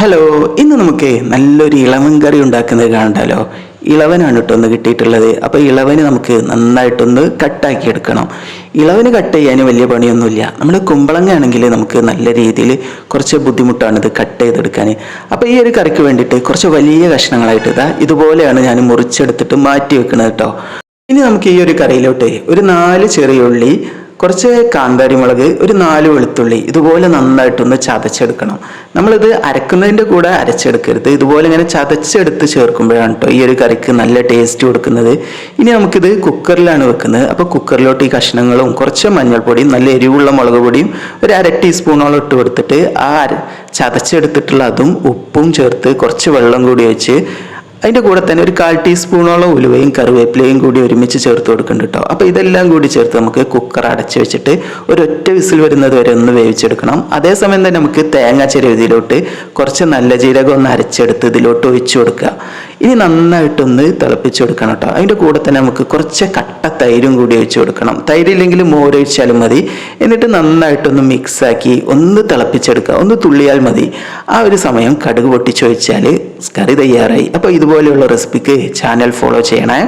Hello ഇന്ന് നമുക്ക് നല്ലൊരു ഇളവൻ കറി ഉണ്ടാക്കുന്നത് കാണണ്ടല്ലോ ഇളവനാണ് കേട്ടോ ഒന്ന് കിട്ടിയിട്ടുള്ളത്. അപ്പോൾ ഇളവന് നമുക്ക് നന്നായിട്ടൊന്ന് കട്ടാക്കി എടുക്കണം. ഇളവന് കട്ട് ചെയ്യാൻ വലിയ പണിയൊന്നുമില്ല. നമ്മൾ കുമ്പളങ്ങ ആണെങ്കിൽ നമുക്ക് നല്ല രീതിയിൽ കുറച്ച് ബുദ്ധിമുട്ടാണിത് കട്ട് ചെയ്തെടുക്കാൻ. അപ്പോൾ ഈ ഒരു കറിക്ക് വേണ്ടിയിട്ട് കുറച്ച് വലിയ കഷ്ണങ്ങളായിട്ട് ഇതാ ഇതുപോലെയാണ് ഞാൻ മുറിച്ചെടുത്തിട്ട് മാറ്റി വെക്കുന്നത് കേട്ടോ. ഇനി നമുക്ക് ഈ ഒരു കറിയിലോട്ട് ഒരു നാല് ചെറിയ ഉള്ളി കുറച്ച് കാന്താരി മുളക് ഒരു നാല് വെളുത്തുള്ളി ഇതുപോലെ നന്നായിട്ടൊന്ന് ചതച്ചെടുക്കണം. നമ്മളിത് അരക്കുന്നതിന്റെ കൂടെ അരച്ചെടുക്കരുത്. ഇതുപോലെ ഇങ്ങനെ ചതച്ചെടുത്ത് ചേർക്കുമ്പോഴാണ് കേട്ടോ ഈ ഒരു കറിക്ക് നല്ല ടേസ്റ്റ് കൊടുക്കുന്നത്. ഇനി നമുക്കിത് കുക്കറിലാണ് വെക്കുന്നത്. അപ്പോൾ കുക്കറിലോട്ട് ഈ കഷ്ണങ്ങളും കുറച്ച് മഞ്ഞൾപ്പൊടിയും നല്ല എരിവുള്ള മുളക് പൊടിയും ഒരു അര ടീസ്പൂണോളം ഇട്ട് കൊടുത്തിട്ട് ആ ചതച്ചെടുത്തിട്ടുള്ള അതും ഉപ്പും ചേർത്ത് കുറച്ച് വെള്ളം കൂടി വെച്ച് അതിന്റെ കൂടെ തന്നെ ഒരു കാൽ ടീസ്പൂണോളം ഉലുവയും കറിവേപ്പിലയും കൂടി ഒരുമിച്ച് ചേർത്ത് കൊടുക്കുന്നുണ്ട് കേട്ടോ അപ്പോൾ ഇതെല്ലാം കൂടി ചേർത്ത് നമുക്ക് കുക്കർ അടച്ച് വെച്ചിട്ട് ഒരു ഒറ്റ വിസിൽ വരുന്നത് വരെ ഒന്ന് വേവിച്ചെടുക്കണം. അതേസമയം തന്നെ നമുക്ക് തേങ്ങ ചെരുവതിയിലോട്ട് കുറച്ച് നല്ല ജീരകം ഒന്ന് അരച്ചെടുത്ത് ഇതിലോട്ട് ഒഴിച്ചു കൊടുക്കുക. ഇനി നന്നായിട്ടൊന്ന് തിളപ്പിച്ച് കൊടുക്കണം കേട്ടോ. അതിന്റെ കൂടെ തന്നെ നമുക്ക് കുറച്ച് കട്ട തൈരും കൂടി ഒഴിച്ച് കൊടുക്കണം. തൈരില്ലെങ്കിൽ മോര് ഒഴിച്ചാലും മതി. എന്നിട്ട് നന്നായിട്ടൊന്ന് മിക്സാക്കി ഒന്ന് തിളപ്പിച്ചെടുക്കുക. ഒന്ന് തുള്ളിയാൽ മതി. ആ ഒരു സമയം കടുക് പൊട്ടിച്ചൊഴിച്ചാൽ കറി തയ്യാറായി. അപ്പോൾ ഇതുപോലെയുള്ള റെസിപ്പിക്ക് ചാനൽ ഫോളോ ചെയ്യണേ.